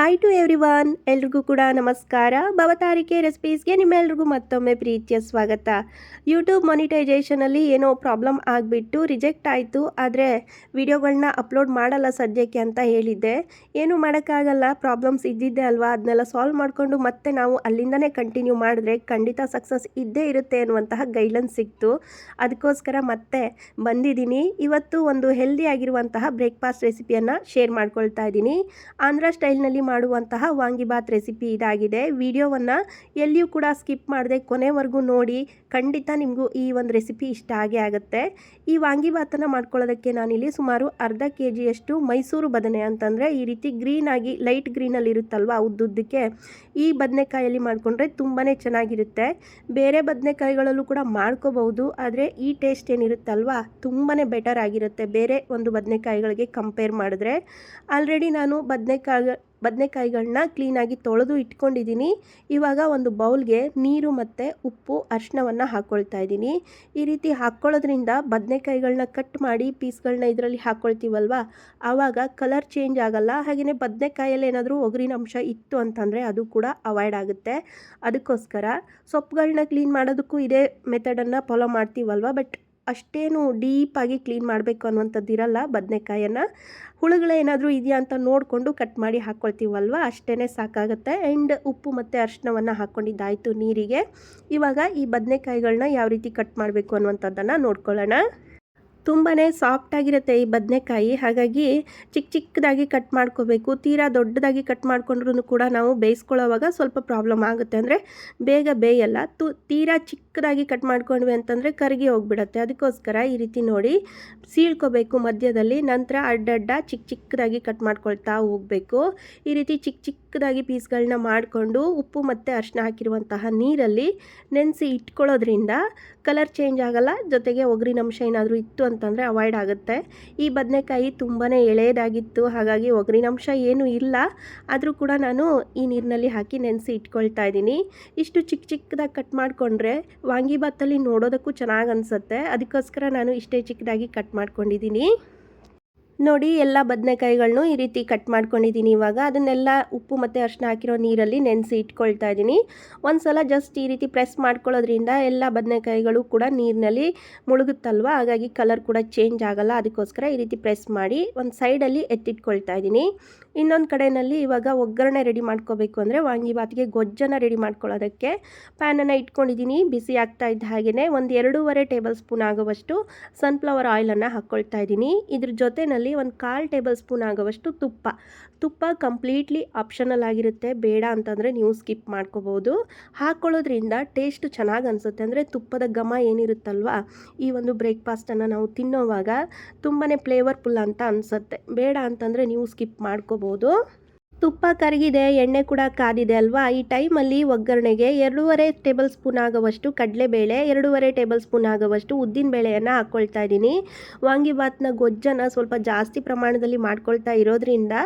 Hi to every one ಎಲ್ರಿಗೂ ಕೂಡ ನಮಸ್ಕಾರ. ಭವತಾರಿಕೆ ರೆಸಿಪೀಸ್ಗೆ ನಿಮ್ಮೆಲ್ರಿಗೂ ಮತ್ತೊಮ್ಮೆ ಪ್ರೀತಿಯ ಸ್ವಾಗತ. ಯೂಟ್ಯೂಬ್ ಮಾನಿಟೈಜೇಷನಲ್ಲಿ ಏನೋ ಪ್ರಾಬ್ಲಮ್ ಆಗಿಬಿಟ್ಟು ರಿಜೆಕ್ಟ್ ಆಯಿತು. ಆದರೆ ವಿಡಿಯೋಗಳನ್ನ ಅಪ್ಲೋಡ್ ಮಾಡಲ್ಲ ಸದ್ಯಕ್ಕೆ ಅಂತ ಹೇಳಿದ್ದೆ. ಏನು ಮಾಡೋಕ್ಕಾಗಲ್ಲ. ಪ್ರಾಬ್ಲಮ್ಸ್ ಇದ್ದಿದ್ದೆ ಅಲ್ವಾ? ಅದನ್ನೆಲ್ಲ ಸಾಲ್ವ್ ಮಾಡಿಕೊಂಡು ಮತ್ತೆ ನಾವು ಅಲ್ಲಿಂದನೇ ಕಂಟಿನ್ಯೂ ಮಾಡಿದ್ರೆ ಖಂಡಿತ ಸಕ್ಸಸ್ ಇದ್ದೇ ಇರುತ್ತೆ ಅನ್ನುವಂತಹ ಗೈಡ್ಲೈನ್ಸ್ ಸಿಕ್ತು. ಅದಕ್ಕೋಸ್ಕರ ಮತ್ತೆ ಬಂದಿದ್ದೀನಿ. ಇವತ್ತು ಒಂದು ಹೆಲ್ದಿ ಆಗಿರುವಂತಹ ಬ್ರೇಕ್ಫಾಸ್ಟ್ ರೆಸಿಪಿಯನ್ನು ಶೇರ್ ಮಾಡ್ಕೊಳ್ತಾ ಇದ್ದೀನಿ. ಆಂಧ್ರ ಸ್ಟೈಲ್ನಲ್ಲಿ ಮಾಡುವಂತಹ ವಾಂಗಿಬಾತ್ ರೆಸಿಪಿ ಇದಾಗಿದೆ. ವಿಡಿಯೋವನ್ನು ಎಲ್ಲಿಯೂ ಕೂಡ ಸ್ಕಿಪ್ ಮಾಡದೆ ಕೊನೆವರೆಗೂ ನೋಡಿ. ಖಂಡಿತ ನಿಮಗೂ ಈ ಒಂದು ರೆಸಿಪಿ ಇಷ್ಟ ಆಗೇ ಆಗುತ್ತೆ. ಈ ವಾಂಗಿಬಾತನ್ನು ಮಾಡ್ಕೊಳ್ಳೋದಕ್ಕೆ ನಾನಿಲ್ಲಿ ಸುಮಾರು ಅರ್ಧ ಕೆ ಜಿಯಷ್ಟು ಮೈಸೂರು ಬದನೆ ಅಂತಂದರೆ ಈ ರೀತಿ ಗ್ರೀನಾಗಿ ಲೈಟ್ ಗ್ರೀನಲ್ಲಿ ಇರುತ್ತಲ್ವ ಉದ್ದುದ್ದಕ್ಕೆ ಈ ಬದನೆಕಾಯಲ್ಲಿ ಮಾಡಿಕೊಂಡ್ರೆ ತುಂಬಾ ಚೆನ್ನಾಗಿರುತ್ತೆ. ಬೇರೆ ಬದನೆಕಾಯಿಗಳಲ್ಲೂ ಕೂಡ ಮಾಡ್ಕೋಬಹುದು. ಆದರೆ ಈ ಟೇಸ್ಟ್ ಏನಿರುತ್ತಲ್ವ ತುಂಬಾ ಬೆಟರ್ ಆಗಿರುತ್ತೆ ಬೇರೆ ಒಂದು ಬದನೆಕಾಯಿಗಳಿಗೆ ಕಂಪೇರ್ ಮಾಡಿದ್ರೆ. ಆಲ್ರೆಡಿ ನಾನು ಬದನೆಕಾಯಿ ಬದನೆಕಾಯಿಗಳನ್ನ ಕ್ಲೀನಾಗಿ ತೊಳೆದು ಇಟ್ಕೊಂಡಿದ್ದೀನಿ. ಇವಾಗ ಒಂದು ಬೌಲ್ಗೆ ನೀರು ಮತ್ತು ಉಪ್ಪು ಅರಿಶಿನವನ್ನು ಹಾಕ್ಕೊಳ್ತಾ ಇದ್ದೀನಿ. ಈ ರೀತಿ ಹಾಕ್ಕೊಳ್ಳೋದ್ರಿಂದ ಬದನೆಕಾಯಿಗಳನ್ನ ಕಟ್ ಮಾಡಿ ಪೀಸ್ಗಳನ್ನ ಇದರಲ್ಲಿ ಹಾಕ್ಕೊಳ್ತೀವಲ್ವ ಆವಾಗ ಕಲರ್ ಚೇಂಜ್ ಆಗಲ್ಲ. ಹಾಗೆಯೇ ಬದನೆಕಾಯಲ್ಲಿ ಏನಾದರೂ ಒಗರಿನ ಅಂಶ ಇತ್ತು ಅಂತಂದರೆ ಅದು ಕೂಡ ಅವಾಯ್ಡ್ ಆಗುತ್ತೆ. ಅದಕ್ಕೋಸ್ಕರ ಸೊಪ್ಪುಗಳನ್ನ ಕ್ಲೀನ್ ಮಾಡೋದಕ್ಕೂ ಇದೇ ಮೆಥಡನ್ನು ಫಾಲೋ ಮಾಡ್ತೀವಲ್ವ? ಬಟ್ ಅಷ್ಟೇನು ಡೀಪಾಗಿ ಕ್ಲೀನ್ ಮಾಡಬೇಕು ಅನ್ನುವಂಥದ್ದು ಇರಲ್ಲ ಬದನೆಕಾಯನ್ನು. ಹುಳುಗಳೇನಾದರೂ ಇದೆಯಾ ಅಂತ ನೋಡಿಕೊಂಡು ಕಟ್ ಮಾಡಿ ಹಾಕ್ಕೊಳ್ತೀವಲ್ವ ಅಷ್ಟೇ ಸಾಕಾಗುತ್ತೆ. ಆ್ಯಂಡ್ ಉಪ್ಪು ಮತ್ತು ಅರಿಶಿನವನ್ನು ಹಾಕ್ಕೊಂಡಿದ್ದಾಯಿತು ನೀರಿಗೆ. ಇವಾಗ ಈ ಬದನೆಕಾಯಿಗಳನ್ನ ಯಾವ ರೀತಿ ಕಟ್ ಮಾಡಬೇಕು ಅನ್ನುವಂಥದ್ದನ್ನು ನೋಡ್ಕೊಳ್ಳೋಣ. ತುಂಬಾ ಸಾಫ್ಟಾಗಿರುತ್ತೆ ಈ ಬದನೆಕಾಯಿ. ಹಾಗಾಗಿ ಚಿಕ್ಕ ಚಿಕ್ಕದಾಗಿ ಕಟ್ ಮಾಡ್ಕೋಬೇಕು. ತೀರಾ ದೊಡ್ಡದಾಗಿ ಕಟ್ ಮಾಡ್ಕೊಂಡ್ರೂ ಕೂಡ ನಾವು ಬೇಯಿಸ್ಕೊಳ್ಳೋವಾಗ ಸ್ವಲ್ಪ ಪ್ರಾಬ್ಲಮ್ ಆಗುತ್ತೆ. ಅಂದರೆ ಬೇಗ ಬೇಯಲ್ಲ. ತು, ತೀರಾ ಚಿಕ್ಕದಾಗಿ ಕಟ್ ಮಾಡ್ಕೊಂಡ್ವಿ ಅಂತಂದರೆ ಕರಗಿ ಹೋಗ್ಬಿಡುತ್ತೆ. ಅದಕ್ಕೋಸ್ಕರ ಈ ರೀತಿ ನೋಡಿ ಸೀಳ್ಕೋಬೇಕು ಮಧ್ಯದಲ್ಲಿ. ನಂತರ ಅಡ್ಡಡ್ಡ ಚಿಕ್ಕ ಚಿಕ್ಕದಾಗಿ ಕಟ್ ಮಾಡ್ಕೊಳ್ತಾ ಹೋಗಬೇಕು. ಈ ರೀತಿ ಚಿಕ್ಕ ಚಿಕ್ಕದಾಗಿ ಪೀಸ್ಗಳನ್ನ ಮಾಡಿಕೊಂಡು ಉಪ್ಪು ಮತ್ತು ಅರಿಶಿನ ಹಾಕಿರುವಂತಹ ನೀರಲ್ಲಿ ನೆನೆಸಿ ಇಟ್ಕೊಳ್ಳೋದ್ರಿಂದ ಕಲರ್ ಚೇಂಜ್ ಆಗಲ್ಲ. ಜೊತೆಗೆ ಒಗ್ರಿನಂಶ ಏನಾದರೂ ಇತ್ತು ಅಂತಂದರೆ ಅವಾಯ್ಡ್ ಆಗುತ್ತೆ. ಈ ಬದನೆಕಾಯಿ ತುಂಬಾ ಎಳೆಯದಾಗಿತ್ತು, ಹಾಗಾಗಿ ಒಗರಿನಂಶ ಏನೂ ಇಲ್ಲ. ಆದರೂ ಕೂಡ ನಾನು ಈ ನೀರಿನಲ್ಲಿ ಹಾಕಿ ನೆನೆಸಿ ಇಟ್ಕೊಳ್ತಾ ಇದ್ದೀನಿ. ಇಷ್ಟು ಚಿಕ್ಕ ಚಿಕ್ಕದಾಗಿ ಕಟ್ ಮಾಡಿಕೊಂಡ್ರೆ ವಾಂಗಿಬಾತಲ್ಲಿ ನೋಡೋದಕ್ಕೂ ಚೆನ್ನಾಗಿ ಅನಿಸುತ್ತೆ. ಅದಕ್ಕೋಸ್ಕರ ನಾನು ಇಷ್ಟೇ ಚಿಕ್ಕದಾಗಿ ಕಟ್ ಮಾಡ್ಕೊಂಡಿದ್ದೀನಿ. ನೋಡಿ ಎಲ್ಲ ಬದನೆಕಾಯಿಗಳನ್ನೂ ಈ ರೀತಿ ಕಟ್ ಮಾಡ್ಕೊಂಡಿದ್ದೀನಿ ಇವಾಗ. ಅದನ್ನೆಲ್ಲ ಉಪ್ಪು ಮತ್ತು ಅರಿಶಿನ ಹಾಕಿರೋ ನೀರಲ್ಲಿ ನೆನೆಸಿ ಇಟ್ಕೊಳ್ತಾ ಇದ್ದೀನಿ. ಒಂದು ಸಲ ಜಸ್ಟ್ ಈ ರೀತಿ ಪ್ರೆಸ್ ಮಾಡ್ಕೊಳ್ಳೋದ್ರಿಂದ ಎಲ್ಲ ಬದನೆಕಾಯಿಗಳು ಕೂಡ ನೀರಿನಲ್ಲಿ ಮುಳುಗುತ್ತಲ್ವ? ಹಾಗಾಗಿ ಕಲರ್ ಕೂಡ ಚೇಂಜ್ ಆಗಲ್ಲ. ಅದಕ್ಕೋಸ್ಕರ ಈ ರೀತಿ ಪ್ರೆಸ್ ಮಾಡಿ ಒಂದು ಸೈಡಲ್ಲಿ ಎತ್ತಿಟ್ಕೊಳ್ತಾ ಇದ್ದೀನಿ. ಇನ್ನೊಂದು ಕಡೆಯಲ್ಲಿ ಇವಾಗ ಒಗ್ಗರಣೆ ರೆಡಿ ಮಾಡ್ಕೋಬೇಕು ಅಂದರೆ ವಾಂಗಿಬಾತಿಗೆ ಗೊಜ್ಜನ್ನು ರೆಡಿ ಮಾಡ್ಕೊಳ್ಳೋದಕ್ಕೆ ಪ್ಯಾನನ್ನು ಇಟ್ಕೊಂಡಿದ್ದೀನಿ. ಬಿಸಿ ಆಗ್ತಾ ಇದ್ದ ಹಾಗೆಯೇ ಒಂದು ಎರಡೂವರೆ ಟೇಬಲ್ ಸ್ಪೂನ್ ಆಗುವಷ್ಟು ಸನ್ಫ್ಲವರ್ ಆಯಿಲನ್ನು ಹಾಕ್ಕೊಳ್ತಾ ಇದ್ದೀನಿ. ಇದ್ರ ಜೊತೆಯಲ್ಲಿ ಒಂದು ಕಾಲು ಟೇಬಲ್ ಸ್ಪೂನ್ ಆಗುವಷ್ಟು ತುಪ್ಪ. ತುಪ್ಪ ಕಂಪ್ಲೀಟ್ಲಿ ಆಪ್ಷನಲ್ ಆಗಿರುತ್ತೆ. ಬೇಡ ಅಂತಂದರೆ ನೀವು ಸ್ಕಿಪ್ ಮಾಡ್ಕೋಬೋದು ಹಾಕ್ಕೊಳ್ಳೋದ್ರಿಂದ ಟೇಸ್ಟ್ ಚೆನ್ನಾಗಿ ಅನಿಸುತ್ತೆ. ಅಂದರೆ ತುಪ್ಪದ ಘಮ ಏನಿರುತ್ತಲ್ವ? ಈ ಒಂದು ಬ್ರೇಕ್ಫಾಸ್ಟನ್ನು ನಾವು ತಿನ್ನೋವಾಗ ತುಂಬಾ ಫ್ಲೇವರ್ಫುಲ್ ಅಂತ ಅನಿಸುತ್ತೆ. ಬೇಡ ಅಂತಂದರೆ ನೀವು ಸ್ಕಿಪ್ ಮಾಡ್ಕೋಬೋದು ತುಪ್ಪ ಕರಗಿದೆ, ಎಣ್ಣೆ ಕೂಡ ಕಾದಿದೆ ಅಲ್ವಾ? ಈ ಟೈಮಲ್ಲಿ ಒಗ್ಗರಣೆಗೆ ಎರಡೂವರೆ ಟೇಬಲ್ ಸ್ಪೂನ್ ಆಗುವಷ್ಟು ಕಡಲೆಬೇಳೆ, ಎರಡೂವರೆ ಟೇಬಲ್ ಸ್ಪೂನ್ ಆಗುವಷ್ಟು ಉದ್ದಿನ ಬೇಳೆಯನ್ನು ಹಾಕ್ಕೊಳ್ತಾ ಇದ್ದೀನಿ. ವಾಂಗಿಬಾತ್ನ ಗೊಜ್ಜನ್ನು ಸ್ವಲ್ಪ ಜಾಸ್ತಿ ಪ್ರಮಾಣದಲ್ಲಿ ಮಾಡ್ಕೊಳ್ತಾ ಇರೋದ್ರಿಂದ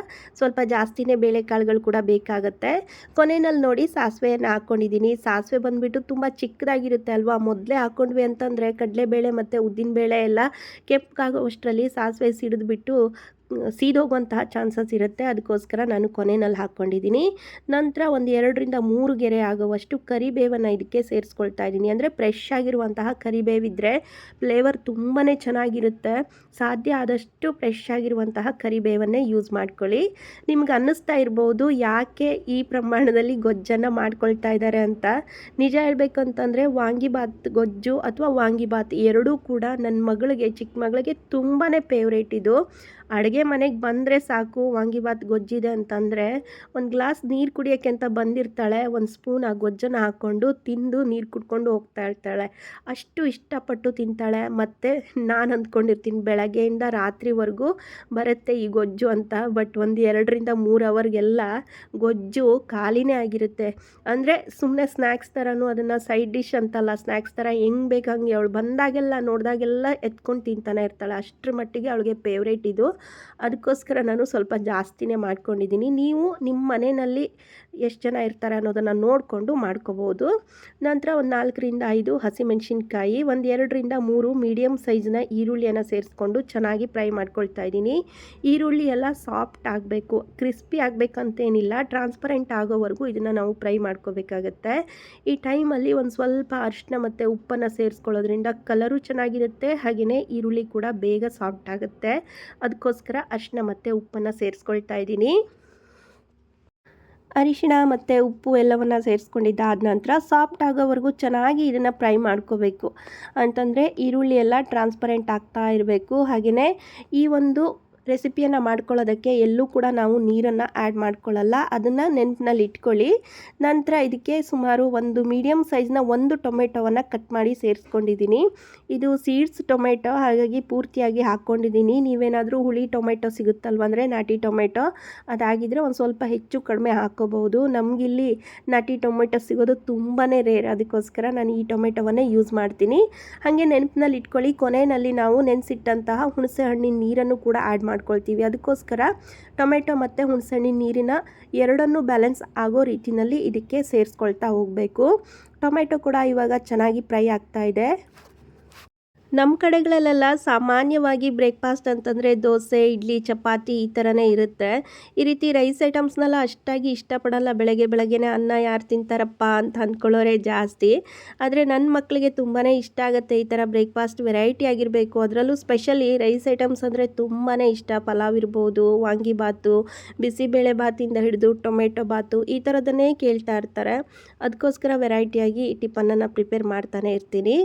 ಸ್ವಲ್ಪ ಜಾಸ್ತಿನೇ ಬೇಳೆಕಾಳುಗಳು ಕೂಡ ಬೇಕಾಗುತ್ತೆ. ಕೊನೆಯಲ್ಲಿ ನೋಡಿ ಸಾಸಿವೆಯನ್ನು ಹಾಕ್ಕೊಂಡಿದ್ದೀನಿ ಸಾಸಿವೆ ಬಂದುಬಿಟ್ಟು ತುಂಬ ಚಿಕ್ಕದಾಗಿರುತ್ತೆ ಅಲ್ವಾ? ಮೊದಲೇ ಹಾಕ್ಕೊಂಡ್ವಿ ಅಂತಂದರೆ ಕಡಲೆಬೇಳೆ ಮತ್ತು ಉದ್ದಿನಬೇಳೆ ಎಲ್ಲ ಕೆಂಪಾಗೋವಷ್ಟರಲ್ಲಿ ಸಾಸಿವೆ ಸಿಡಿದ್ಬಿಟ್ಟು ಸೀದೋಗುವಂತಹ ಚಾನ್ಸಸ್ ಇರುತ್ತೆ. ಅದಕ್ಕೋಸ್ಕರ ನಾನು ಕೊನೆಯಲ್ಲಿ ಹಾಕ್ಕೊಂಡಿದ್ದೀನಿ. ನಂತರ ಒಂದು ಎರಡರಿಂದ ಮೂರು ಗೆರೆ ಆಗುವಷ್ಟು ಕರಿಬೇವನ್ನು ಇದಕ್ಕೆ ಸೇರಿಸ್ಕೊಳ್ತಾ ಇದ್ದೀನಿ. ಅಂದರೆ ಫ್ರೆಶ್ ಆಗಿರುವಂತಹ ಕರಿಬೇವಿದ್ದರೆ ಫ್ಲೇವರ್ ತುಂಬಾ ಚೆನ್ನಾಗಿರುತ್ತೆ. ಸಾಧ್ಯ ಆದಷ್ಟು ಫ್ರೆಶ್ ಆಗಿರುವಂತಹ ಕರಿಬೇವನ್ನೇ ಯೂಸ್ ಮಾಡ್ಕೊಳ್ಳಿ. ನಿಮ್ಗೆ ಅನ್ನಿಸ್ತಾ ಇರ್ಬೋದು, ಯಾಕೆ ಈ ಪ್ರಮಾಣದಲ್ಲಿ ಗೊಜ್ಜನ್ನು ಮಾಡ್ಕೊಳ್ತಾ ಇದ್ದಾರೆ ಅಂತ. ನಿಜ ಹೇಳಬೇಕು ಅಂತಂದರೆ ವಾಂಗಿಬಾತ್ ಗೊಜ್ಜು ಅಥವಾ ವಾಂಗಿಬಾತ್ ಎರಡೂ ಕೂಡ ನನ್ನ ಮಗಳಿಗೆ, ಚಿಕ್ಕ ಮಗಳಿಗೆ ತುಂಬಾ ಫೇವ್ರೇಟ್ ಇದು. ಅಡುಗೆ ಮನೆಗೆ ಬಂದರೆ ಸಾಕು ವಾಂಗಿಬಾತ್ ಗೊಜ್ಜಿದೆ ಅಂತಂದರೆ ಒಂದು ಗ್ಲಾಸ್ ನೀರು ಕುಡಿಯೋಕ್ಕೆ ಅಂತ ಬಂದಿರ್ತಾಳೆ, ಒಂದು ಸ್ಪೂನ್ ಆ ಗೊಜ್ಜನ್ನು ಹಾಕ್ಕೊಂಡು ತಿಂದು ನೀರು ಕುಡ್ಕೊಂಡು ಹೋಗ್ತಾ ಇರ್ತಾಳೆ. ಅಷ್ಟು ಇಷ್ಟಪಟ್ಟು ತಿಂತಾಳೆ. ಮತ್ತು ನಾನು ಅಂದ್ಕೊಂಡಿರ್ತೀನಿ, ಬೆಳಗ್ಗೆಯಿಂದ ರಾತ್ರಿವರೆಗೂ ಬರುತ್ತೆ ಈ ಗೊಜ್ಜು ಅಂತ, ಬಟ್ ಒಂದು ಎರಡರಿಂದ ಮೂರು ಅವರ್ಗೆಲ್ಲ ಗೊಜ್ಜು ಖಾಲಿನೇ ಆಗಿರುತ್ತೆ. ಅಂದರೆ ಸುಮ್ಮನೆ ಸ್ನ್ಯಾಕ್ಸ್ ಥರನೂ ಅದನ್ನು ಸೈಡ್ ಡಿಶ್ ಅಂತಲ್ಲ ಸ್ನ್ಯಾಕ್ಸ್ ಥರ ಹೆಂಗೆ ಬೇಕಂಗೆ ಅವಳು ಬಂದಾಗೆಲ್ಲ, ನೋಡಿದಾಗೆಲ್ಲ ಎತ್ಕೊಂಡು ತಿಂತಾನೆ ಇರ್ತಾಳೆ. ಅಷ್ಟರ ಮಟ್ಟಿಗೆ ಅವಳಿಗೆ ಫೇವ್ರೇಟ್ ಇದು. ಅದಕ್ಕೋಸ್ಕರ ನಾನು ಸ್ವಲ್ಪ ಜಾಸ್ತಿನೇ ಮಾಡ್ಕೊಂಡಿದ್ದೀನಿ. ನೀವು ನಿಮ್ಮ ಮನೆಯಲ್ಲಿ ಎಷ್ಟು ಜನ ಇರ್ತಾರೆ ಅನ್ನೋದನ್ನು ನೋಡಿಕೊಂಡು ಮಾಡ್ಕೋಬೋದು. ನಂತರ ಒಂದು ನಾಲ್ಕರಿಂದ ಐದು ಹಸಿಮೆಣಸಿನ್ಕಾಯಿ, ಒಂದು ಎರಡರಿಂದ ಮೂರು ಮೀಡಿಯಮ್ ಸೈಜ್ನ ಈರುಳ್ಳಿಯನ್ನು ಸೇರಿಸ್ಕೊಂಡು ಚೆನ್ನಾಗಿ ಫ್ರೈ ಮಾಡ್ಕೊಳ್ತಾ ಇದ್ದೀನಿ. ಈರುಳ್ಳಿ ಎಲ್ಲ ಸಾಫ್ಟ್ ಆಗಬೇಕು, ಕ್ರಿಸ್ಪಿ ಆಗಬೇಕಂತೇನಿಲ್ಲ, ಟ್ರಾನ್ಸ್ಪರೆಂಟ್ ಆಗೋವರೆಗೂ ಇದನ್ನು ನಾವು ಫ್ರೈ ಮಾಡ್ಕೋಬೇಕಾಗತ್ತೆ. ಈ ಟೈಮಲ್ಲಿ ಒಂದು ಸ್ವಲ್ಪ ಅರಿಶಿನ ಮತ್ತು ಉಪ್ಪನ್ನು ಸೇರಿಸ್ಕೊಳ್ಳೋದ್ರಿಂದ ಕಲರು ಚೆನ್ನಾಗಿರುತ್ತೆ ಹಾಗೆಯೇ ಈರುಳ್ಳಿ ಕೂಡ ಬೇಗ ಸಾಫ್ಟ್ ಆಗುತ್ತೆ. ಅದಕ್ಕೋಸ್ಕರ ಅರಿಶಿನ ಮತ್ತು ಉಪ್ಪನ್ನು ಸೇರಿಸ್ಕೊಳ್ತಾ ಇದ್ದೀನಿ. ಅರಿಶಿಣ ಮತ್ತು ಉಪ್ಪು ಎಲ್ಲವನ್ನು ಸೇರಿಸ್ಕೊಂಡಿದ್ದಾದ ನಂತರ ಸಾಫ್ಟ್ ಆಗೋವರೆಗೂ ಚೆನ್ನಾಗಿ ಇದನ್ನು ಫ್ರೈ ಮಾಡ್ಕೋಬೇಕು. ಅಂತಂದರೆ ಈರುಳ್ಳಿ ಎಲ್ಲ ಟ್ರಾನ್ಸ್ಪರೆಂಟ್ ಆಗ್ತಾ ಇರಬೇಕು. ಹಾಗೆಯೇ ಈ ಒಂದು ರೆಸಿಪಿಯನ್ನು ಮಾಡ್ಕೊಳ್ಳೋದಕ್ಕೆ ಎಲ್ಲೂ ಕೂಡ ನಾವು ನೀರನ್ನು ಆ್ಯಡ್ ಮಾಡ್ಕೊಳ್ಳಲ್ಲ. ಅದನ್ನು ನೆನಪಿನಲ್ಲಿ ಇಟ್ಕೊಳ್ಳಿ ನಂತರ ಇದಕ್ಕೆ ಸುಮಾರು ಒಂದು ಮೀಡಿಯಮ್ ಸೈಜ್ನ ಒಂದು ಟೊಮೆಟೊವನ್ನು ಕಟ್ ಮಾಡಿ ಸೇರಿಸ್ಕೊಂಡಿದ್ದೀನಿ. ಇದು ಸೀಡ್ಸ್ ಟೊಮೆಟೊ, ಹಾಗಾಗಿ ಪೂರ್ತಿಯಾಗಿ ಹಾಕ್ಕೊಂಡಿದ್ದೀನಿ. ನೀವೇನಾದರೂ ಹುಳಿ ಟೊಮೆಟೊ ಸಿಗುತ್ತಲ್ವ ಅಂದರೆ ನಾಟಿ ಟೊಮೆಟೊ ಅದಾಗಿದ್ದರೆ ಒಂದು ಸ್ವಲ್ಪ ಹೆಚ್ಚು ಕಡಿಮೆ ಹಾಕ್ಕೋಬಹುದು ನಮಗಿಲ್ಲಿ ನಾಟಿ ಟೊಮೆಟೊ ಸಿಗೋದು ತುಂಬಾ ರೇರ್. ಅದಕ್ಕೋಸ್ಕರ ನಾನು ಈ ಟೊಮೆಟೊವನ್ನೇ ಯೂಸ್ ಮಾಡ್ತೀನಿ. ಹಾಗೆ ನೆನಪಿನಲ್ಲಿ ಇಟ್ಕೊಳ್ಳಿ ಕೊನೆಯಲ್ಲಿ ನಾವು ನೆನೆಸಿಟ್ಟಂತಹ ಹುಣಸೆ ಹಣ್ಣಿನ ನೀರನ್ನು ಕೂಡ ಆ್ಯಡ್ ಮಾಡ್ಕೊಳ್ತೀವಿ. ಅದಕ್ಕೋಸ್ಕರ ಟೊಮೆಟೊ ಮತ್ತು ಹುಣಸಣ್ಣಿನ ನೀರಿನ ಎರಡನ್ನೂ ಬ್ಯಾಲೆನ್ಸ್ ಆಗೋ ರೀತಿಯಲ್ಲಿ ಇದಕ್ಕೆ ಸೇರಿಸ್ಕೊಳ್ತಾ ಹೋಗಬೇಕು. ಟೊಮೆಟೊ ಕೂಡ ಇವಾಗ ಚೆನ್ನಾಗಿ ಫ್ರೈ ಆಗ್ತಾ ಇದೆ. ನಮ್ಮ ಕಡೆಗಳಲ್ಲೆಲ್ಲ ಸಾಮಾನ್ಯವಾಗಿ ಬ್ರೇಕ್ಫಾಸ್ಟ್ ಅಂತಂದರೆ ದೋಸೆ, ಇಡ್ಲಿ, ಚಪಾತಿ ಈ ಥರನೇ ಇರುತ್ತೆ. ಈ ರೀತಿ ರೈಸ್ ಐಟಮ್ಸ್ನೆಲ್ಲ ಅಷ್ಟಾಗಿ ಇಷ್ಟಪಡಲ್ಲ. ಬೆಳಗ್ಗೆ ಬೆಳಗ್ಗೆನೇ ಅನ್ನ ಯಾರು ತಿಂತಾರಪ್ಪ ಅಂತ ಅಂದ್ಕೊಳ್ಳೋರೆ ಜಾಸ್ತಿ. ಆದರೆ ನನ್ನ ಮಕ್ಕಳಿಗೆ ತುಂಬಾ ಇಷ್ಟ ಆಗುತ್ತೆ ಈ ಥರ ಬ್ರೇಕ್ಫಾಸ್ಟ್ ವೆರೈಟಿ ಆಗಿರಬೇಕು. ಅದರಲ್ಲೂ ಸ್ಪೆಷಲಿ ರೈಸ್ ಐಟಮ್ಸ್ ಅಂದರೆ ತುಂಬಾ ಇಷ್ಟ. ಪಲಾವ್ ಇರ್ಬೋದು ವಾಂಗಿಬಾತು ಬಿಸಿಬೇಳೆ ಬಾತಿಂದ ಹಿಡಿದು ಟೊಮೆಟೊ ಬಾತು ಈ ಥರದನ್ನೇ ಕೇಳ್ತಾ ಇರ್ತಾರೆ. ಅದಕ್ಕೋಸ್ಕರ ವೆರೈಟಿಯಾಗಿ ಟಿಫನನ್ನು ಪ್ರಿಪೇರ್ ಮಾಡ್ತಾನೆ ಇರ್ತೀನಿ.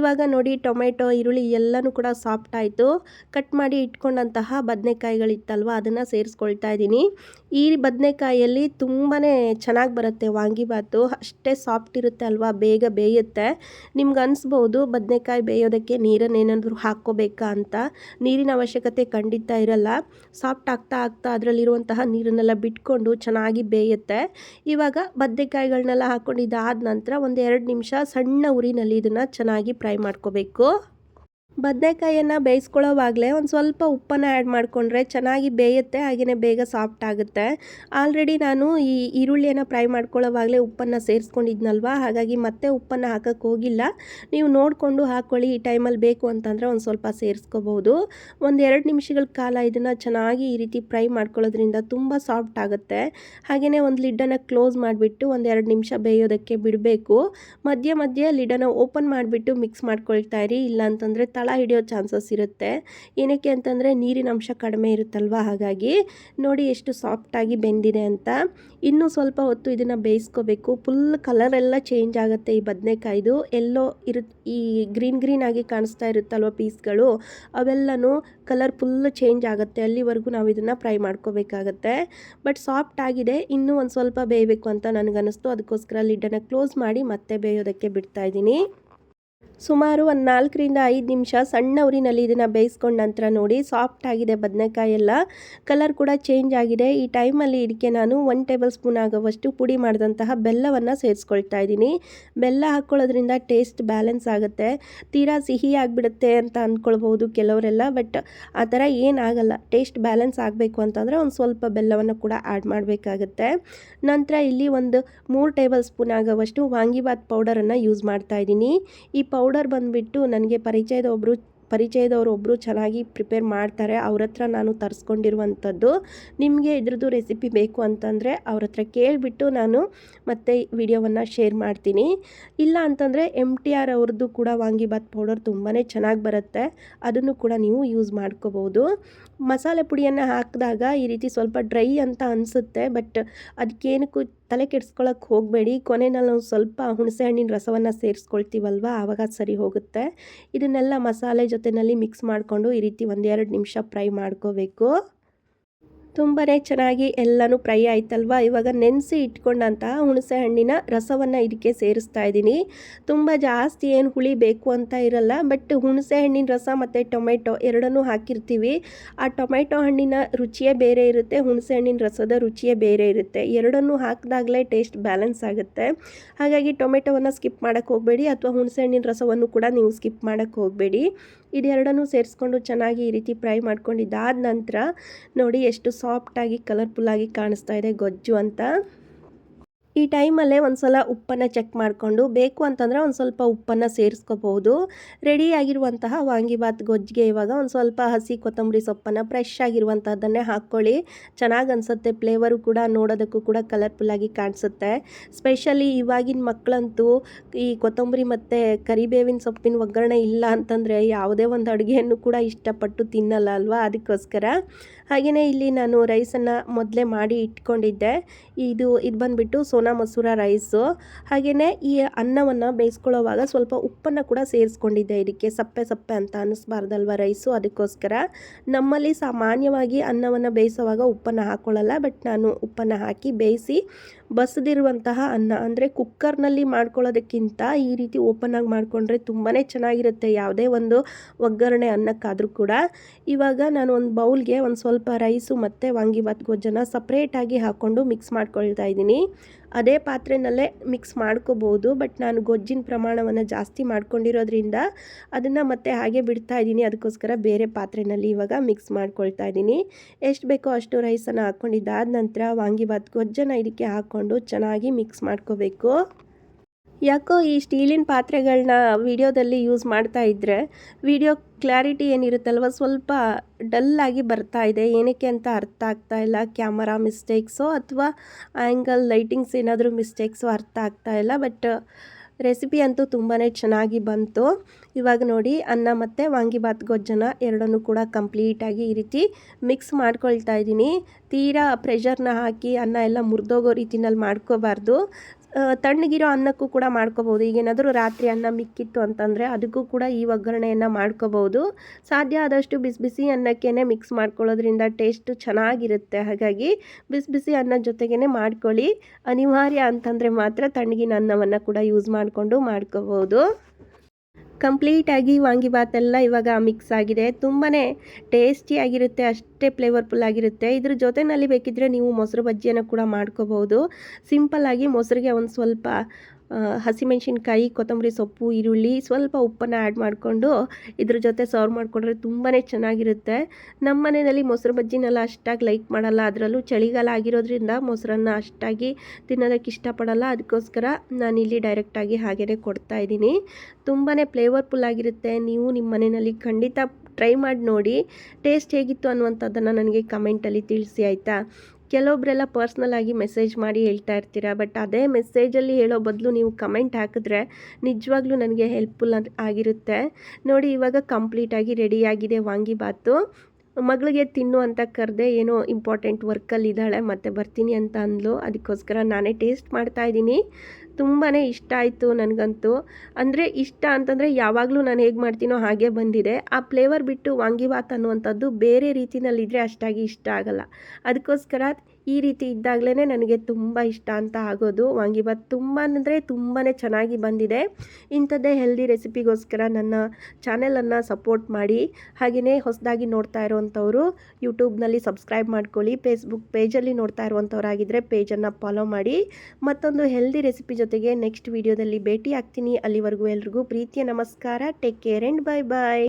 ಇವಾಗ ನೋಡಿ ಟೊಮೆಟೊ ಈರುಳ್ಳಿ ಎಲ್ಲನೂ ಕೂಡ ಸಾಫ್ಟ್ ಆಯಿತು. ಕಟ್ ಮಾಡಿ ಇಟ್ಕೊಂಡಂತಹ ಬದನೆಕಾಯಿಗಳಿತ್ತಲ್ವ, ಅದನ್ನು ಸೇರಿಸ್ಕೊಳ್ತಾ ಇದ್ದೀನಿ. ಈ ಬದನೆಕಾಯಲ್ಲಿ ತುಂಬಾ ಚೆನ್ನಾಗಿ ಬರುತ್ತೆ ವಾಂಗಿಬಾತು ಅಷ್ಟೇ ಸಾಫ್ಟ್ ಇರುತ್ತೆ ಅಲ್ವಾ, ಬೇಗ ಬೇಯುತ್ತೆ. ನಿಮ್ಗೆ ಅನಿಸ್ಬೋದು ಬದನೆಕಾಯಿ ಬೇಯೋದಕ್ಕೆ ನೀರನ್ನು ಏನಾದರೂ ಹಾಕ್ಕೋಬೇಕಾ ಅಂತ. ನೀರಿನ ಅವಶ್ಯಕತೆ ಖಂಡಿತ ಇರಲ್ಲ. ಸಾಫ್ಟ್ ಆಗ್ತಾ ಆಗ್ತಾ ಅದರಲ್ಲಿರುವಂತಹ ನೀರನ್ನೆಲ್ಲ ಬಿಟ್ಕೊಂಡು ಚೆನ್ನಾಗಿ ಬೇಯುತ್ತೆ. ಇವಾಗ ಬದನೆಕಾಯಿಗಳನ್ನೆಲ್ಲ ಇದಾದ ನಂತರ ಒಂದು ಎರಡು ನಿಮಿಷ ಸಣ್ಣ ಉರಿನಲ್ಲಿ ಇದನ್ನು ಚೆನ್ನಾಗಿ ಫ್ರೈ ಮಾಡ್ಕೋಬೇಕು. ಬದನೆಕಾಯಿಯನ್ನು ಬೇಯಿಸ್ಕೊಳ್ಳೋವಾಗಲೇ ಒಂದು ಸ್ವಲ್ಪ ಉಪ್ಪನ್ನು ಆ್ಯಡ್ ಮಾಡಿಕೊಂಡ್ರೆ ಚೆನ್ನಾಗಿ ಬೇಯುತ್ತೆ ಹಾಗೆಯೇ ಬೇಗ ಸಾಫ್ಟ್ ಆಗುತ್ತೆ. ಆಲ್ರೆಡಿ ನಾನು ಈ ಈರುಳ್ಳಿಯನ್ನು ಫ್ರೈ ಮಾಡ್ಕೊಳ್ಳೋವಾಗಲೇ ಉಪ್ಪನ್ನು ಸೇರಿಸ್ಕೊಂಡಿದ್ನಲ್ವ? ಹಾಗಾಗಿ ಮತ್ತೆ ಉಪ್ಪನ್ನು ಹಾಕೋಕ್ಕೆ ಹೋಗಿಲ್ಲ. ನೀವು ನೋಡಿಕೊಂಡು ಹಾಕ್ಕೊಳ್ಳಿ ಈ ಟೈಮಲ್ಲಿ ಬೇಕು ಅಂತಂದರೆ ಒಂದು ಸ್ವಲ್ಪ ಸೇರಿಸ್ಕೋಬೋದು. ಒಂದು ಎರಡು ನಿಮಿಷಗಳ ಕಾಲ ಇದನ್ನು ಚೆನ್ನಾಗಿ ಈ ರೀತಿ ಫ್ರೈ ಮಾಡ್ಕೊಳ್ಳೋದ್ರಿಂದ ತುಂಬ ಸಾಫ್ಟ್ ಆಗುತ್ತೆ. ಹಾಗೆಯೇ ಒಂದು ಲಿಡ್ಡನ್ನು ಕ್ಲೋಸ್ ಮಾಡಿಬಿಟ್ಟು ಒಂದು ಎರಡು ನಿಮಿಷ ಬೇಯೋದಕ್ಕೆ ಬಿಡಬೇಕು. ಮಧ್ಯ ಮಧ್ಯೆ ಲಿಡ್ಡನ್ನು ಓಪನ್ ಮಾಡಿಬಿಟ್ಟು ಮಿಕ್ಸ್ ಮಾಡ್ಕೊಳ್ತಾ ಇರಿ. ಇಲ್ಲ ಅಂತಂದರೆ ತಳ ಹಿಡಿಯೋ ಚಾನ್ಸಸ್ ಇರುತ್ತೆ. ಏನಕ್ಕೆ ಅಂತಂದರೆ ನೀರಿನ ಅಂಶ ಕಡಿಮೆ ಇರುತ್ತಲ್ವ? ಹಾಗಾಗಿ ನೋಡಿ ಎಷ್ಟು ಸಾಫ್ಟಾಗಿ ಬೆಂದಿದೆ ಅಂತ. ಇನ್ನೂ ಸ್ವಲ್ಪ ಹೊತ್ತು ಇದನ್ನು ಬೇಯಿಸ್ಕೋಬೇಕು. ಫುಲ್ ಕಲರ್ ಎಲ್ಲ ಚೇಂಜ್ ಆಗುತ್ತೆ ಈ ಬದನೆಕಾಯ್ದು. ಎಲ್ಲೋ ಇರು ಈ ಗ್ರೀನ್ ಗ್ರೀನ್ ಆಗಿ ಕಾಣಿಸ್ತಾ ಇರುತ್ತಲ್ವ ಪೀಸ್ಗಳು? ಅವೆಲ್ಲನೂ ಕಲರ್ ಫುಲ್ ಚೇಂಜ್ ಆಗುತ್ತೆ. ಅಲ್ಲಿವರೆಗೂ ನಾವು ಇದನ್ನು ಫ್ರೈ ಮಾಡ್ಕೋಬೇಕಾಗತ್ತೆ. ಬಟ್ ಸಾಫ್ಟ್ ಆಗಿದೆ. ಇನ್ನೂ ಒಂದು ಸ್ವಲ್ಪ ಬೇಯಬೇಕು ಅಂತ ನನಗನ್ನಿಸ್ತು. ಅದಕ್ಕೋಸ್ಕರ ಲಿಡ್ಡನ್ನು ಕ್ಲೋಸ್ ಮಾಡಿ ಮತ್ತೆ ಬೇಯೋದಕ್ಕೆ ಬಿಡ್ತಾ ಇದ್ದೀನಿ. ಸುಮಾರು ಒಂದು ನಾಲ್ಕರಿಂದ ಐದು ನಿಮಿಷ ಸಣ್ಣ ಉರಿನಲ್ಲಿ ಇದನ್ನು ಬೇಯಿಸ್ಕೊಂಡ ನಂತರ ನೋಡಿ, ಸಾಫ್ಟ್ ಆಗಿದೆ ಬದನೆಕಾಯಿ ಎಲ್ಲ. ಕಲರ್ ಕೂಡ ಚೇಂಜ್ ಆಗಿದೆ. ಈ ಟೈಮಲ್ಲಿ ಇದಕ್ಕೆ ನಾನು ಒನ್ ಟೇಬಲ್ ಸ್ಪೂನ್ ಆಗುವಷ್ಟು ಪುಡಿ ಮಾಡಿದಂತಹ ಬೆಲ್ಲವನ್ನು ಸೇರಿಸ್ಕೊಳ್ತಾ ಇದ್ದೀನಿ. ಬೆಲ್ಲ ಹಾಕ್ಕೊಳ್ಳೋದ್ರಿಂದ ಟೇಸ್ಟ್ ಬ್ಯಾಲೆನ್ಸ್ ಆಗುತ್ತೆ. ತೀರಾ ಸಿಹಿ ಆಗಿಬಿಡುತ್ತೆ ಅಂತ ಅಂದ್ಕೊಳ್ಬೋದು ಕೆಲವರೆಲ್ಲ, ಬಟ್ ಆ ಥರ ಏನಾಗಲ್ಲ ಟೇಸ್ಟ್ ಬ್ಯಾಲೆನ್ಸ್ ಆಗಬೇಕು ಅಂತಂದರೆ ಒಂದು ಸ್ವಲ್ಪ ಬೆಲ್ಲವನ್ನು ಕೂಡ ಆ್ಯಡ್ ಮಾಡಬೇಕಾಗತ್ತೆ. ನಂತರ ಇಲ್ಲಿ ಒಂದು ಮೂರು ಟೇಬಲ್ ಸ್ಪೂನ್ ಆಗುವಷ್ಟು ವಾಂಗಿಬಾತ್ ಪೌಡರನ್ನು ಯೂಸ್ ಮಾಡ್ತಾ ಇದ್ದೀನಿ. ಈ ಪೌಡರ್ ಪೌಡರ್ ಬಂದುಬಿಟ್ಟು ನನಗೆ ಪರಿಚಯದ ಒಬ್ಬರು ಪರಿಚಯದವರು ಒಬ್ಬರು ಚೆನ್ನಾಗಿ ಪ್ರಿಪೇರ್ ಮಾಡ್ತಾರೆ. ಅವ್ರ ಹತ್ರ ನಾನು ತರಿಸ್ಕೊಂಡಿರುವಂಥದ್ದು. ನಿಮಗೆ ಇದ್ರದ್ದು ರೆಸಿಪಿ ಬೇಕು ಅಂತಂದರೆ ಅವ್ರ ಹತ್ರ ಕೇಳಿಬಿಟ್ಟು ನಾನು ಮತ್ತೆ ವಿಡಿಯೋವನ್ನು ಶೇರ್ ಮಾಡ್ತೀನಿ. ಇಲ್ಲ ಅಂತಂದರೆ ಎಂ ಟಿ ಆರ್ ಅವ್ರದ್ದು ಕೂಡ ವಾಂಗಿಬಾತ್ ಪೌಡರ್ ತುಂಬಾ ಚೆನ್ನಾಗಿ ಬರುತ್ತೆ. ಅದನ್ನು ಕೂಡ ನೀವು ಯೂಸ್ ಮಾಡ್ಕೋಬೋದು. ಮಸಾಲೆ ಪುಡಿಯನ್ನು ಹಾಕಿದಾಗ ಈ ರೀತಿ ಸ್ವಲ್ಪ ಡ್ರೈ ಅಂತ ಅನಿಸುತ್ತೆ, ಬಟ್ ಅದಕ್ಕೇನಕ್ಕೂ ತಲೆ ಕೆಡಿಸ್ಕೊಳ್ಳೋಕೆ ಹೋಗಬೇಡಿ. ಕೊನೆಯಲ್ಲಿ ನಾವು ಸ್ವಲ್ಪ ಹುಣಸೆ ಹಣ್ಣಿನ ರಸವನ್ನು ಸೇರಿಸ್ಕೊಳ್ತೀವಲ್ವ? ಆವಾಗ ಸರಿ ಹೋಗುತ್ತೆ. ಇದನ್ನೆಲ್ಲ ಮಸಾಲೆ ಜೊತೆಯಲ್ಲಿ ಮಿಕ್ಸ್ ಮಾಡಿಕೊಂಡು ಈ ರೀತಿ ಒಂದೆರಡು ನಿಮಿಷ ಫ್ರೈ ಮಾಡ್ಕೋಬೇಕು. ತುಂಬಾ ಚೆನ್ನಾಗಿ ಎಲ್ಲನೂ ಫ್ರೈ ಆಯ್ತಲ್ವ? ಇವಾಗ ನೆನೆಸಿ ಇಟ್ಕೊಂಡಂತಹ ಹುಣಸೆ ಹಣ್ಣಿನ ರಸವನ್ನು ಇದಕ್ಕೆ ಸೇರಿಸ್ತಾ ಇದ್ದೀನಿ. ತುಂಬ ಜಾಸ್ತಿ ಏನು ಹುಳಿ ಬೇಕು ಅಂತ ಇರಲ್ಲ, ಬಟ್ ಹುಣಸೆ ಹಣ್ಣಿನ ರಸ ಮತ್ತು ಟೊಮೆಟೊ ಎರಡನ್ನೂ ಹಾಕಿರ್ತೀವಿ. ಆ ಟೊಮೆಟೊ ಹಣ್ಣಿನ ರುಚಿಯೇ ಬೇರೆ ಇರುತ್ತೆ, ಹುಣಸೆ ಹಣ್ಣಿನ ರಸದ ರುಚಿಯೇ ಬೇರೆ ಇರುತ್ತೆ. ಎರಡನ್ನೂ ಹಾಕಿದಾಗಲೇ ಟೇಸ್ಟ್ ಬ್ಯಾಲೆನ್ಸ್ ಆಗುತ್ತೆ. ಹಾಗಾಗಿ ಟೊಮೆಟೊವನ್ನು ಸ್ಕಿಪ್ ಮಾಡೋಕ್ಕೆ ಹೋಗಬೇಡಿ, ಅಥವಾ ಹುಣಸೆ ಹಣ್ಣಿನ ರಸವನ್ನು ಕೂಡ ನೀವು ಸ್ಕಿಪ್ ಮಾಡೋಕ್ಕೆ ಹೋಗಬೇಡಿ. ಇದೆರಡನ್ನೂ ಸೇರಿಸ್ಕೊಂಡು ಚೆನ್ನಾಗಿ ಈ ರೀತಿ ಫ್ರೈ ಮಾಡ್ಕೊಂಡಿದ್ದಾದ ನಂತರ ನೋಡಿ ಎಷ್ಟು ಸಾಫ್ಟಾಗಿ, ಕಲರ್ಫುಲ್ಲಾಗಿ ಕಾಣಿಸ್ತಾ ಇದೆ ಗೊಜ್ಜು ಅಂತ. ಈ ಟೈಮಲ್ಲೇ ಒಂದು ಸಲ ಉಪ್ಪನ್ನು ಚೆಕ್ ಮಾಡಿಕೊಂಡು, ಬೇಕು ಅಂತಂದರೆ ಒಂದು ಸ್ವಲ್ಪ ಉಪ್ಪನ್ನು ಸೇರಿಸ್ಕೋಬಹುದು. ರೆಡಿಯಾಗಿರುವಂತಹ ವಾಂಗಿಬಾತ್ ಗೊಜ್ಜಿಗೆ ಇವಾಗ ಒಂದು ಸ್ವಲ್ಪ ಹಸಿ ಕೊತ್ತಂಬರಿ ಸೊಪ್ಪನ್ನು ಫ್ರೆಶ್ ಆಗಿರುವಂಥದ್ದನ್ನೇ ಹಾಕ್ಕೊಳ್ಳಿ. ಚೆನ್ನಾಗಿ ಅನಿಸುತ್ತೆ, ಫ್ಲೇವರು ಕೂಡ ನೋಡೋದಕ್ಕೂ ಕೂಡ ಕಲರ್ಫುಲ್ಲಾಗಿ ಕಾಣಿಸುತ್ತೆ. ಸ್ಪೆಷಲಿ ಇವಾಗಿನ ಮಕ್ಕಳಂತೂ ಈ ಕೊತ್ತಂಬರಿ ಮತ್ತು ಕರಿಬೇವಿನ ಸೊಪ್ಪಿನ ಒಗ್ಗರಣೆ ಇಲ್ಲ ಅಂತಂದರೆ ಯಾವುದೇ ಒಂದು ಅಡುಗೆಯನ್ನು ಕೂಡ ಇಷ್ಟಪಟ್ಟು ತಿನ್ನಲ್ಲ ಅಲ್ವಾ? ಅದಕ್ಕೋಸ್ಕರ ಹಾಗೆಯೇ ಇಲ್ಲಿ ನಾನು ರೈಸನ್ನು ಮೊದಲೇ ಮಾಡಿ ಇಟ್ಕೊಂಡಿದ್ದೆ. ಇದು ಇದು ಬಂದುಬಿಟ್ಟು ಸೋನಾ ಮಸೂರ ರೈಸು. ಹಾಗೆಯೇ ಈ ಅನ್ನವನ್ನು ಬೇಯಿಸ್ಕೊಳ್ಳೋವಾಗ ಸ್ವಲ್ಪ ಉಪ್ಪನ್ನು ಕೂಡ ಸೇರಿಸ್ಕೊಂಡಿದ್ದೆ. ಇದಕ್ಕೆ ಸಪ್ಪೆ ಸಪ್ಪೆ ಅಂತ ಅನ್ನಿಸ್ಬಾರ್ದಲ್ವ ರೈಸು? ಅದಕ್ಕೋಸ್ಕರ. ನಮ್ಮಲ್ಲಿ ಸಾಮಾನ್ಯವಾಗಿ ಅನ್ನವನ್ನು ಬೇಯಿಸೋವಾಗ ಉಪ್ಪನ್ನು ಹಾಕ್ಕೊಳ್ಳಲ್ಲ ಬಟ್ ನಾನು ಉಪ್ಪನ್ನು ಹಾಕಿ ಬೇಯಿಸಿ ಬಸದಿರುವಂತಹ ಅನ್ನ, ಅಂದರೆ ಕುಕ್ಕರ್ನಲ್ಲಿ ಮಾಡ್ಕೊಳ್ಳೋದಕ್ಕಿಂತ ಈ ರೀತಿ ಓಪನ್ನಾಗಿ ಮಾಡಿಕೊಂಡ್ರೆ ತುಂಬಾ ಚೆನ್ನಾಗಿರುತ್ತೆ. ಯಾವುದೇ ಒಂದು ಒಗ್ಗರಣೆ ಅನ್ನಕ್ಕಾದರೂ ಕೂಡ. ಇವಾಗ ನಾನು ಒಂದು ಬೌಲ್ಗೆ ಒಂದು ಸ್ವಲ್ಪ ರೈಸು ಮತ್ತು ವಾಂಗಿಬಾತ್ ಗೊಜ್ಜನ್ನು ಸಪ್ರೇಟಾಗಿ ಹಾಕ್ಕೊಂಡು ಮಿಕ್ಸ್ ಮಾಡ್ಕೊಳ್ತಾ ಇದ್ದೀನಿ. ಅದೇ ಪಾತ್ರೆನಲ್ಲೇ ಮಿಕ್ಸ್ ಮಾಡ್ಕೋಬೋದು ಬಟ್ ನಾನು ಗೊಜ್ಜಿನ ಪ್ರಮಾಣವನ್ನು ಜಾಸ್ತಿ ಮಾಡ್ಕೊಂಡಿರೋದ್ರಿಂದ ಅದನ್ನು ಮತ್ತೆ ಹಾಗೆ ಬಿಡ್ತಾ ಇದ್ದೀನಿ. ಅದಕ್ಕೋಸ್ಕರ ಬೇರೆ ಪಾತ್ರೆನಲ್ಲಿ ಇವಾಗ ಮಿಕ್ಸ್ ಮಾಡ್ಕೊಳ್ತಾ ಇದ್ದೀನಿ. ಎಷ್ಟು ಬೇಕೋ ಅಷ್ಟು ರೈಸನ್ನು ಹಾಕ್ಕೊಂಡಿದ್ದಾದ ನಂತರ ವಾಂಗಿಬಾತ್ ಗೊಜ್ಜನ್ನು ಇದಕ್ಕೆ ಹಾಕ್ಕೊಂಡು ಚೆನ್ನಾಗಿ ಮಿಕ್ಸ್ ಮಾಡ್ಕೋಬೇಕು. ಯಾಕೋ ಈ ಸ್ಟೀಲಿನ ಪಾತ್ರೆಗಳನ್ನ ವಿಡಿಯೋದಲ್ಲಿ ಯೂಸ್ ಮಾಡ್ತಾ ಇದ್ದರೆ ವಿಡಿಯೋ ಕ್ಲಾರಿಟಿ ಏನಿರುತ್ತಲ್ವ, ಸ್ವಲ್ಪ ಡಲ್ಲಾಗಿ ಬರ್ತಾ ಇದೆ. ಏನಕ್ಕೆ ಅಂತ ಅರ್ಥ ಆಗ್ತಾ ಇಲ್ಲ. ಕ್ಯಾಮರಾ ಮಿಸ್ಟೇಕ್ಸೋ ಅಥವಾ ಆ್ಯಂಗಲ್ ಲೈಟಿಂಗ್ಸ್ ಏನಾದರೂ ಮಿಸ್ಟೇಕ್ಸೋ ಅರ್ಥ ಆಗ್ತಾ ಇಲ್ಲ. ಬಟ್ ರೆಸಿಪಿ ಅಂತೂ ತುಂಬಾ ಚೆನ್ನಾಗಿ ಬಂತು. ಇವಾಗ ನೋಡಿ, ಅನ್ನ ಮತ್ತು ವಾಂಗಿಬಾತ್ ಗೊಜ್ಜನ ಎರಡನ್ನೂ ಕೂಡ ಕಂಪ್ಲೀಟಾಗಿ ಈ ರೀತಿ ಮಿಕ್ಸ್ ಮಾಡ್ಕೊಳ್ತಾ ಇದ್ದೀನಿ. ತೀರಾ ಪ್ರೆಷರ್ನ ಹಾಕಿ ಅನ್ನ ಎಲ್ಲ ಮುರಿದೋಗೋ ರೀತಿನಲ್ಲಿ ಮಾಡ್ಕೋಬಾರ್ದು. ತಣ್ಣಗಿರೋ ಅನ್ನಕ್ಕೂ ಕೂಡ ಮಾಡ್ಕೋಬೋದು. ಈಗೇನಾದರೂ ರಾತ್ರಿ ಅನ್ನ ಮಿಕ್ಕಿತ್ತು ಅಂತಂದರೆ ಅದಕ್ಕೂ ಕೂಡ ಈ ಒಗ್ಗರಣೆಯನ್ನು ಮಾಡ್ಕೋಬೋದು. ಸಾಧ್ಯ ಆದಷ್ಟು ಬಿಸಿ ಬಿಸಿ ಅನ್ನಕ್ಕೇ ಮಿಕ್ಸ್ ಮಾಡ್ಕೊಳ್ಳೋದ್ರಿಂದ ಟೇಸ್ಟು ಚೆನ್ನಾಗಿರುತ್ತೆ. ಹಾಗಾಗಿ ಬಿಸಿ ಬಿಸಿ ಅನ್ನದ ಜೊತೆಗೇ ಮಾಡ್ಕೊಳ್ಳಿ. ಅನಿವಾರ್ಯ ಅಂತಂದರೆ ಮಾತ್ರ ತಣ್ಣಗಿನ ಅನ್ನವನ್ನು ಕೂಡ ಯೂಸ್ ಮಾಡಿಕೊಂಡು ಮಾಡ್ಕೋಬೋದು. ಕಂಪ್ಲೀಟಾಗಿ ವಾಂಗಿಬಾತ್ ಎಲ್ಲ ಇವಾಗ ಮಿಕ್ಸ್ ಆಗಿದೆ. ತುಂಬಾ ಟೇಸ್ಟಿಯಾಗಿರುತ್ತೆ ಅಷ್ಟೇ ಫ್ಲೇವರ್ಫುಲ್ ಆಗಿರುತ್ತೆ. ಇದ್ರ ಜೊತೆಯಲ್ಲಿ ಬೇಕಿದ್ದರೆ ನೀವು ಮೊಸರು ಬಜ್ಜಿಯನ್ನು ಕೂಡ ಮಾಡ್ಕೋಬೋದು. ಸಿಂಪಲ್ಲಾಗಿ ಮೊಸರಿಗೆ ಒಂದು ಸ್ವಲ್ಪ ಹಸಿಮೆಣ್ಸಿನ್ಕಾಯಿ ಕೊತ್ತಂಬರಿ ಸೊಪ್ಪು, ಈರುಳ್ಳಿ ಸ್ವಲ್ಪ ಉಪ್ಪನ್ನು ಆ್ಯಡ್ ಮಾಡಿಕೊಂಡು ಇದ್ರ ಜೊತೆ ಸರ್ವ್ ಮಾಡಿಕೊಂಡ್ರೆ ತುಂಬಾ ಚೆನ್ನಾಗಿರುತ್ತೆ. ನಮ್ಮ ಮನೆಯಲ್ಲಿ ಮೊಸರು ಬಜ್ಜಿನೆಲ್ಲ ಅಷ್ಟಾಗಿ ಲೈಕ್ ಮಾಡಲ್ಲ. ಅದರಲ್ಲೂ ಚಳಿಗಾಲ ಆಗಿರೋದ್ರಿಂದ ಮೊಸರನ್ನು ಅಷ್ಟಾಗಿ ತಿನ್ನೋದಕ್ಕೆ ಇಷ್ಟಪಡಲ್ಲ. ಅದಕ್ಕೋಸ್ಕರ ನಾನಿಲ್ಲಿ ಡೈರೆಕ್ಟಾಗಿ ಹಾಗೇ ಕೊಡ್ತಾ ಇದ್ದೀನಿ. ತುಂಬಾ ಫ್ಲೇವರ್ಫುಲ್ ಆಗಿರುತ್ತೆ. ನೀವು ನಿಮ್ಮ ಮನೆಯಲ್ಲಿ ಖಂಡಿತ ಟ್ರೈ ಮಾಡಿ ನೋಡಿ. ಟೇಸ್ಟ್ ಹೇಗಿತ್ತು ಅನ್ನುವಂಥದ್ದನ್ನು ನನಗೆ ಕಮೆಂಟಲ್ಲಿ ತಿಳಿಸಿ ಆಯಿತಾ? ಕೆಲವೊಬ್ಬರೆಲ್ಲ ಪರ್ಸ್ನಲ್ ಆಗಿ ಮೆಸೇಜ್ ಮಾಡಿ ಹೇಳ್ತಾ ಇರ್ತೀರ? ಬಟ್ ಅದೇ ಮೆಸೇಜಲ್ಲಿ ಹೇಳೋ ಬದಲು ನೀವು ಕಮೆಂಟ್ ಹಾಕಿದ್ರೆ ನಿಜವಾಗ್ಲೂ ನನಗೆ ಹೆಲ್ಪ್ಫುಲ್ ಆಗಿರುತ್ತೆ. ನೋಡಿ, ಇವಾಗ ಕಂಪ್ಲೀಟಾಗಿ ರೆಡಿಯಾಗಿದೆ ವಾಂಗಿಬಾತು ಮಗಳಿಗೆ ತಿನ್ನು ಅಂತ ಕರೆದೆ ಏನೋ ಇಂಪಾರ್ಟೆಂಟ್ ವರ್ಕಲ್ಲಿ ಇದ್ದಾಳೆ, ಮತ್ತೆ ಬರ್ತೀನಿ ಅಂತ ಅಂದ್ಲು. ಅದಕ್ಕೋಸ್ಕರ ನಾನೇ ಟೇಸ್ಟ್ ಮಾಡ್ತಾ ಇದ್ದೀನಿ. ತುಂಬಾ ಇಷ್ಟ ಆಯಿತು ನನಗಂತೂ. ಅಂದರೆ ಇಷ್ಟ ಅಂತಂದರೆ ಯಾವಾಗಲೂ ನಾನು ಹೇಗೆ ಮಾಡ್ತೀನೋ ಹಾಗೆ ಬಂದಿದೆ. ಆ ಫ್ಲೇವರ್ ಬಿಟ್ಟು ವಾಂಗಿಬಾತ್ ಅನ್ನುವಂಥದ್ದು ಬೇರೆ ರೀತಿಯಲ್ಲಿದ್ದರೆ ಅಷ್ಟಾಗಿ ಇಷ್ಟ ಆಗಲ್ಲ. ಅದಕ್ಕೋಸ್ಕರ ಈ ರೀತಿ ಇದ್ದಾಗಲೇ ನನಗೆ ತುಂಬ ಇಷ್ಟ ಅಂತ ಆಗೋದು. ವಾಂಗಿಬಾತ್ ತುಂಬ ಅಂದರೆ ತುಂಬಾ ಚೆನ್ನಾಗಿ ಬಂದಿದೆ. ಇಂಥದ್ದೇ ಹೆಲ್ದಿ ರೆಸಿಪಿಗೋಸ್ಕರ ನನ್ನ ಚಾನೆಲನ್ನು ಸಪೋರ್ಟ್ ಮಾಡಿ. ಹಾಗೆಯೇ ಹೊಸದಾಗಿ ನೋಡ್ತಾ ಇರೋವಂಥವ್ರು ಯೂಟ್ಯೂಬ್ನಲ್ಲಿ ಸಬ್ಸ್ಕ್ರೈಬ್ ಮಾಡ್ಕೊಳ್ಳಿ ಫೇಸ್ಬುಕ್ ಪೇಜಲ್ಲಿ ನೋಡ್ತಾ ಇರುವಂಥವ್ರಾಗಿದ್ದರೆ ಪೇಜನ್ನು ಫಾಲೋ ಮಾಡಿ. ಮತ್ತೊಂದು ಹೆಲ್ದಿ ರೆಸಿಪಿ ಜೊತೆಗೆ ನೆಕ್ಸ್ಟ್ ವೀಡಿಯೋದಲ್ಲಿ ಭೇಟಿ ಆಗ್ತೀನಿ ಅಲ್ಲಿವರೆಗೂ ಎಲ್ರಿಗೂ ಪ್ರೀತಿಯ ನಮಸ್ಕಾರ. Take care and bye bye